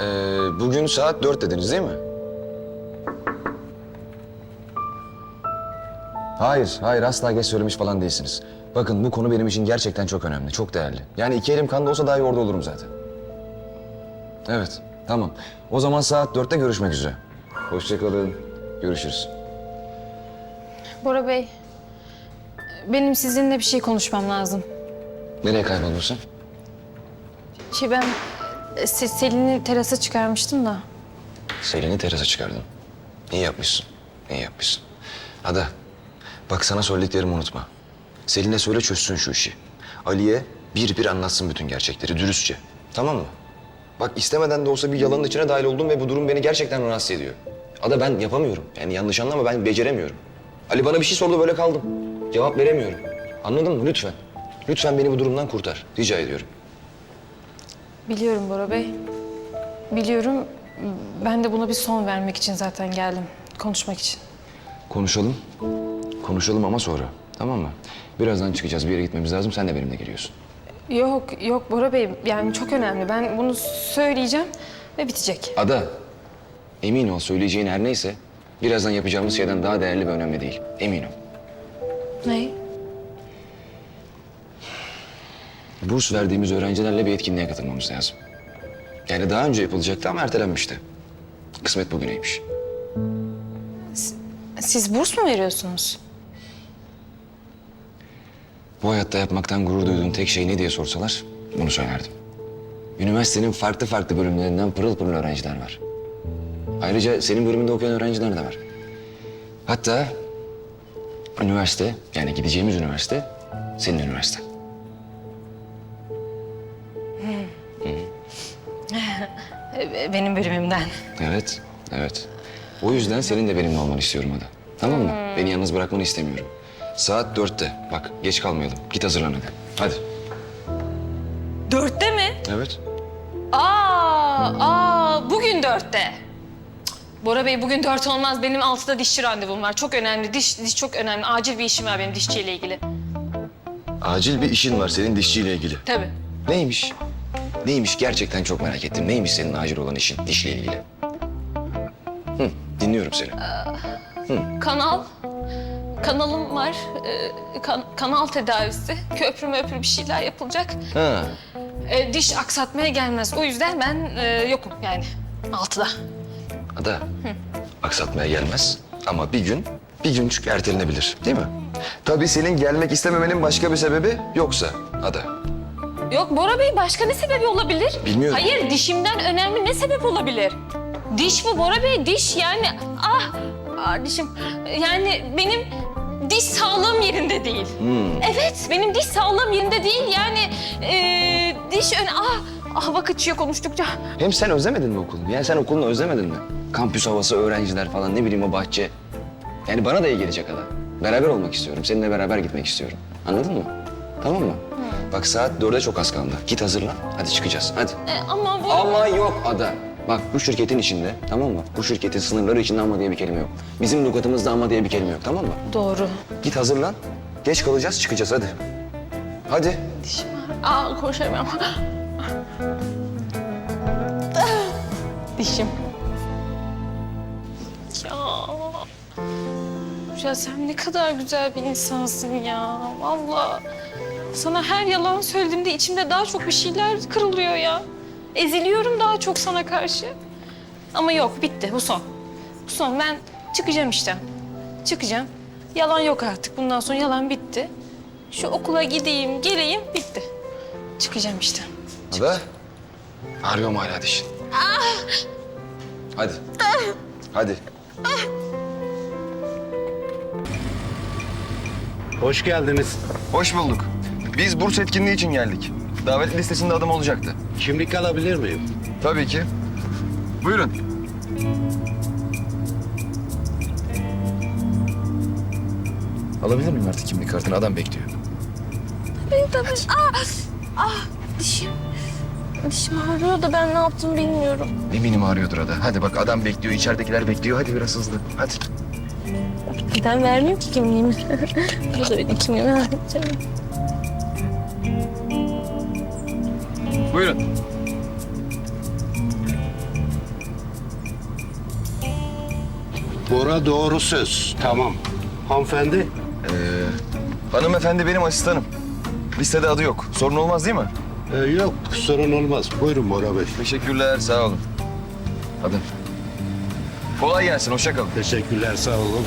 Ee, bugün saat dört dediniz değil mi? Hayır, hayır asla geç söylemiş falan değilsiniz. Bakın bu konu benim için gerçekten çok önemli, çok değerli. Yani iki elim kanda olsa daha iyi orada olurum zaten. Evet, tamam. O zaman saat dörtte görüşmek üzere. Hoşçakalın, görüşürüz. Bora Bey, benim sizinle bir şey konuşmam lazım. Nereye kaybolursun? Şey ben Se- Selin'i terasa çıkarmıştım da. Selin'i terasa çıkardın. İyi yapmışsın, iyi yapmışsın. Ada, bak sana söylediklerimi unutma. Selin'e söyle çözsün şu işi. Ali'ye bir bir anlatsın bütün gerçekleri dürüstçe. Tamam mı? Bak istemeden de olsa bir yalanın içine dahil oldum ve bu durum beni gerçekten rahatsız ediyor. Ada ben yapamıyorum. Yani yanlış anlama ben beceremiyorum. Ali bana bir şey sordu böyle kaldım. Cevap veremiyorum. Anladın mı? Lütfen. Lütfen beni bu durumdan kurtar. Rica ediyorum. Biliyorum Bora Bey. Biliyorum. Ben de buna bir son vermek için zaten geldim. Konuşmak için. Konuşalım. Konuşalım ama sonra. Tamam mı? Birazdan çıkacağız. Bir yere gitmemiz lazım. Sen de benimle geliyorsun. Yok, yok Bora Bey. Yani çok önemli. Ben bunu söyleyeceğim ve bitecek. Ada, emin ol söyleyeceğin her neyse birazdan yapacağımız şeyden daha değerli ve önemli değil. Emin ol. Ne? Burs verdiğimiz öğrencilerle bir etkinliğe katılmamız lazım. Yani daha önce yapılacaktı ama ertelenmişti. Kısmet bugüneymiş. Siz burs mu veriyorsunuz? Bu hayatta yapmaktan gurur duyduğun tek şey ne diye sorsalar bunu söylerdim. Üniversitenin farklı farklı bölümlerinden pırıl pırıl öğrenciler var. Ayrıca senin bölümünde okuyan öğrenciler de var. Hatta üniversite yani gideceğimiz üniversite senin üniversiten. Benim bölümümden. Evet, evet. O yüzden senin de benimle olmanı istiyorum Ada. Tamam mı? Beni yalnız bırakmanı istemiyorum. Saat dörtte. Bak geç kalmayalım. Git hazırlan hadi. Hadi. Dörtte mi? Evet. Aa, aa bugün dörtte. Cık, Bora Bey bugün dört olmaz. Benim altıda dişçi randevum var. Çok önemli. Diş, diş çok önemli. Acil bir işim var benim dişçiyle ilgili. Acil bir işin var senin dişçiyle ilgili. Tabii. Neymiş? Neymiş gerçekten çok merak ettim. Neymiş senin acil olan işin dişle ilgili? Hı, dinliyorum seni. Kanal. Kanalım var. Ee, kan- kanal tedavisi. Köprü möprü bir şeyler yapılacak. Ha, Ee, diş aksatmaya gelmez. O yüzden ben e, yokum yani. Altıda. Ada. Aksatmaya gelmez ama bir gün, bir güncük ertelenebilir değil mi? Tabii senin gelmek istememenin başka bir sebebi yoksa Ada. Yok Bora Bey başka ne sebebi olabilir? Bilmiyorum. Hayır dişimden önemli ne sebep olabilir? Diş bu Bora Bey diş yani ah, ah dişim yani benim diş sağlığım yerinde değil. Hmm. Evet benim diş sağlığım yerinde değil yani e, diş ön ah ah bak açıyor konuştukça. Hem sen özlemedin mi okulunu? Yani sen okulunu özlemedin mi? Kampüs havası, öğrenciler falan ne bileyim o bahçe. Yani bana da iyi gelecek Ada. Beraber olmak istiyorum. Seninle beraber gitmek istiyorum. Anladın mı? Tamam mı? Bak saat dörde çok az kaldı. Git hazırlan. Hadi çıkacağız. Hadi. E, ama bu Ama yok Ada. Bak bu şirketin içinde tamam mı? Bu şirketin sınırları içinde ama diye bir kelime yok. Bizim lügatımızda ama diye bir kelime yok tamam mı? doğru. Git hazırlan. Geç kalacağız çıkacağız hadi. Hadi. Dişim var. Aa konuşamıyorum. Dişim. Ya. Ya sen ne kadar güzel bir insansın ya. Vallahi sana her yalan söylediğimde içimde daha çok bir şeyler kırılıyor ya. Eziliyorum daha çok sana karşı. Ama yok bitti bu son. Bu son ben çıkacağım işte. Çıkacağım. Yalan yok artık. Bundan sonra yalan bitti. Şu okula gideyim, geleyim, bitti. Çıkacağım işte. Ada. Ağrıyor hala dişin? Hadi. Hadi. Hoş geldiniz. Hoş bulduk. Biz burs etkinliği için geldik. Davet listesinde adım olacaktı. Kimlik alabilir miyim? Tabii ki. Buyurun. Alabilir miyim artık kimlik kartını? Adam bekliyor. Benim tabii. Ah, ah dişim. Dişim ağrıyor da ben ne yaptım bilmiyorum. Eminim ağrıyordur Ada. Hadi bak adam bekliyor, içeridekiler bekliyor. Hadi biraz hızlı. Hadi. Neden vermiyor ki kimliğimi? Burada benim kimliğimi vereceğim. Buyurun. Bora doğru söz. Tamam. Hanımefendi? Ee, hanımefendi benim asistanım. Listede adı yok. Sorun olmaz değil mi? Ee, yok sorun olmaz. Buyurun Bora Bey. Teşekkürler sağ olun. Adın. Kolay gelsin hoşça kalın. Teşekkürler sağ olun.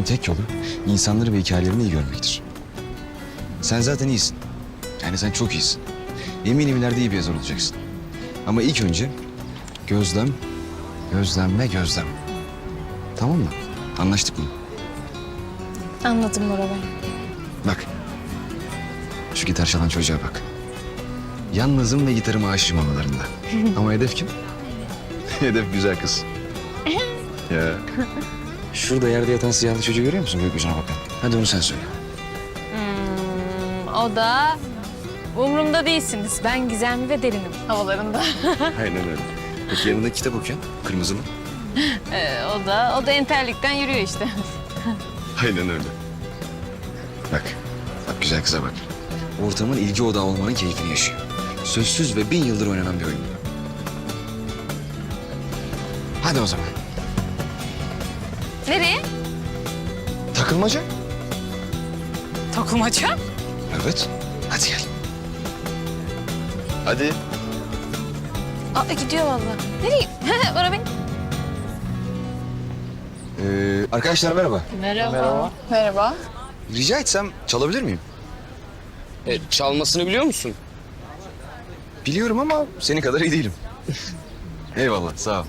Olmanın tek yolu insanları ve hikayelerini iyi görmektir. Sen zaten iyisin. Yani sen çok iyisin. Eminim ileride iyi bir yazar olacaksın. Ama ilk önce gözlem, gözlem ve gözlem. Tamam mı? Anlaştık mı? Anladım Bora Bey. Bak. Şu gitar çalan çocuğa bak. Yalnızım ve gitarıma aşığım havalarında. Ama hedef kim? hedef güzel kız. ya. Şurada yerde yatan siyahlı çocuğu görüyor musun gökyüzüne bakan? Hadi onu sen söyle. Hmm, o da umurumda değilsiniz. Ben gizemli ve derinim havalarında. Aynen öyle. Peki yanında kitap okuyan kırmızı mı? Ee, o da o da enterlikten yürüyor işte. Aynen öyle. Bak, bak güzel kıza bak. Ortamın ilgi odağı olmanın keyfini yaşıyor. Sözsüz ve bin yıldır oynanan bir oyun. Hadi o zaman. Nereye? Takılmaca? Takılmaca. Evet. Hadi gel. Hadi. Aa, gidiyor vallahi. Nereye? Bora Bey. Ee, arkadaşlar merhaba. Merhaba. Merhaba. Rica etsem çalabilir miyim? E, çalmasını biliyor musun? Biliyorum ama senin kadar iyi değilim. Eyvallah, sağ ol.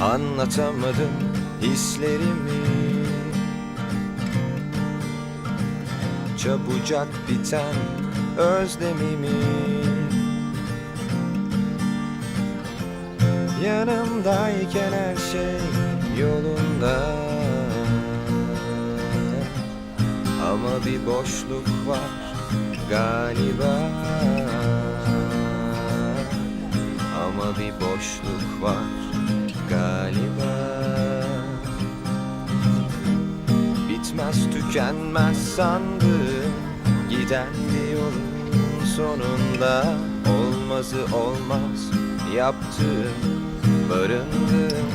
Anlatamadım hislerimi. Çabucak biten özlemimi Yanımdayken her şey yolunda. Ama bir boşluk var galiba. Ama bir boşluk var galiba. Bitmez tükenmez sandım Giden bir yolun sonunda. Olmazı olmaz yaptım Barındım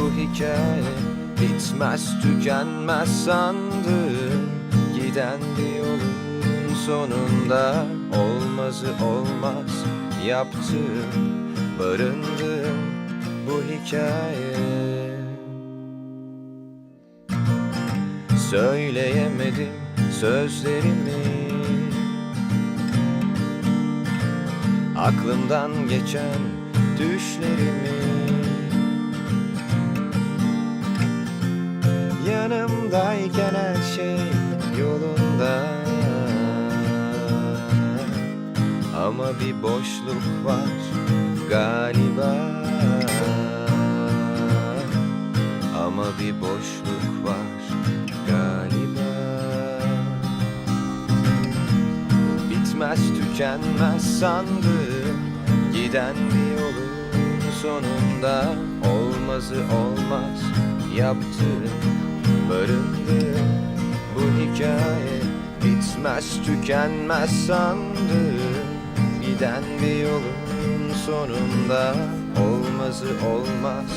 bu hikaye Bitmez tükenmez sandım Giden bir yolun sonunda Olmazı olmaz yaptım Barındım bu hikaye. Söyleyemedim sözlerimi. Aklımdan geçen düşlerimi Yanımdayken her şey yolunda. Ama bir boşluk var galiba. Ama bir boşluk var galiba. Bitmez tükenmez sandım Giden bir yolun sonunda. Olmazı olmaz yaptım Barındım bu hikaye Bitmez tükenmez sandım Giden bir yolun sonunda Olmazı olmaz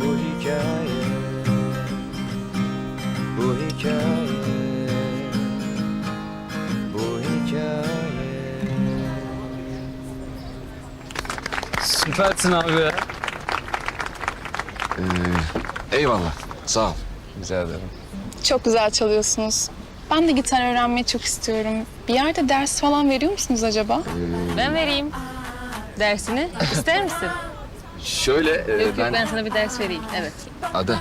bu hikaye Bu hikaye Bu hikaye. Süpersin abi ya. Eyvallah, sağ ol. Rica ederim. Çok güzel çalıyorsunuz. Ben de gitar öğrenmeyi çok istiyorum. Bir yerde ders falan veriyor musunuz acaba? Ben vereyim dersini. İster misin? şöyle e, Yok yok ben... ben sana bir ders vereyim. Evet. Ada.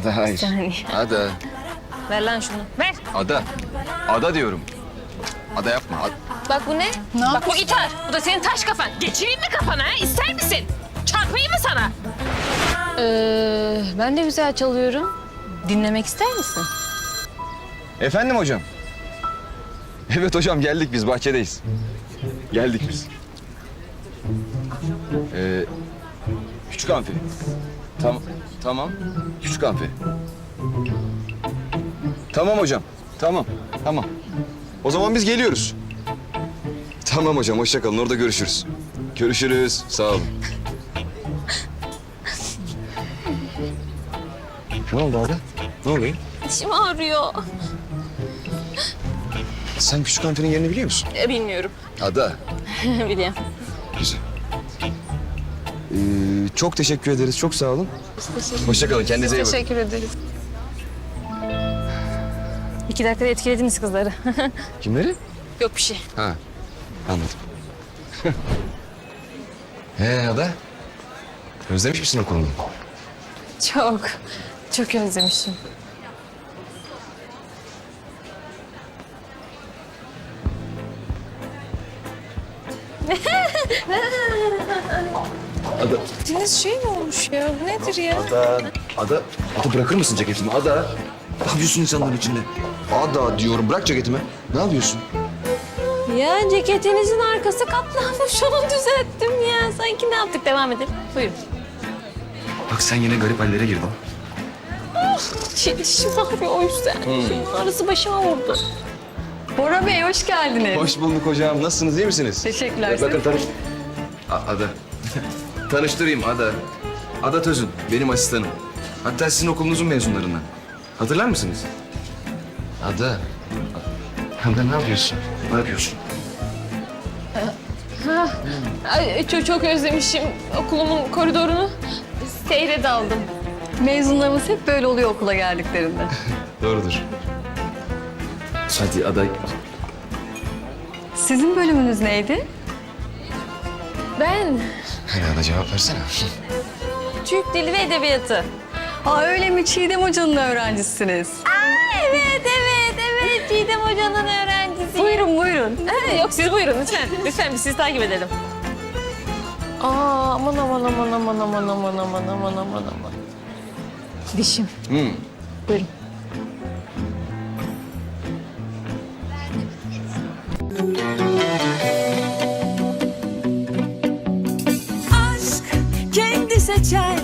Ada hayır. saniye. Ada. Ver lan şunu. Ver. Ada. Ada diyorum. Ada yapma. Ad- Bak bu ne? Ne Bak bu gitar. Bu da senin taş kafan. Geçireyim mi kafana ha? İster misin? Çarpayım mı sana? Ee, ben de güzel çalıyorum. Dinlemek ister misin? Efendim hocam. Evet hocam geldik biz bahçedeyiz. Geldik biz. Ee, küçük amfi. Tamam. Tamam. Küçük amfi. Tamam hocam. Tamam. Tamam. O zaman biz geliyoruz. Tamam hocam hoşça kalın orada görüşürüz. Görüşürüz. Sağ olun. Ne oldu abi? Ne oluyor? Dişim ağrıyor. Sen küçük amfinin yerini biliyor musun? E, bilmiyorum. Ada. Biliyorum. Güzel. Ee, çok teşekkür ederiz. Çok sağ olun. Hoşça kalın. Kendinize iyi bakın. Teşekkür ederiz. İki dakikada etkilediniz kızları. Kimleri? yok bir şey. Ha. Anladım. He Ada. Özlemiş misin okulunu? Çok. Çok özlemişim. Ada. Deniz şey mi olmuş ya? Bu nedir ya? Ada. Ada. Ada bırakır mısın ceketimi? Ada. Ne yapıyorsun insanların içinde? Ada diyorum. Bırak ceketimi. Ne yapıyorsun? Ya ceketinizin arkası katlanmış. Onu düzelttim ya. Sanki ne yaptık? Devam edelim. Buyurun. Bak sen yine garip hallere girdin. Şey, dişim ağrıyor o yüzden. Şeyin ağrısı başıma vurdu. Bora Bey hoş geldiniz. Hoş bulduk hocam. Nasılsınız? iyi misiniz? Teşekkürler. Bakın tanış... A- Ada. Tanıştırayım Ada. Ada Tözün. Benim asistanım. Hatta sizin okulunuzun mezunlarından. Hatırlar mısınız? Ada. Ada ne yapıyorsun? Ne yapıyorsun? Ay, çok, çok özlemişim okulumun koridorunu. Seyre daldım. Mezunlarımız hep böyle oluyor okula geldiklerinde. Doğrudur. Hadi Ada. Sizin bölümünüz neydi? Ben Hadi Ada cevap versene. Türk Dili ve Edebiyatı. Aa öyle mi Çiğdem Hoca'nın öğrencisiniz? Aa, evet, evet, evet. Çiğdem Hoca'nın öğrencisi. Buyurun buyurun. Ha, yok siz buyurun lütfen. Lütfen biz sizi takip edelim. Aa, aman aman aman aman aman aman aman aman aman aman. Dişim. Hmm. Buyurun. aşk kendi seçer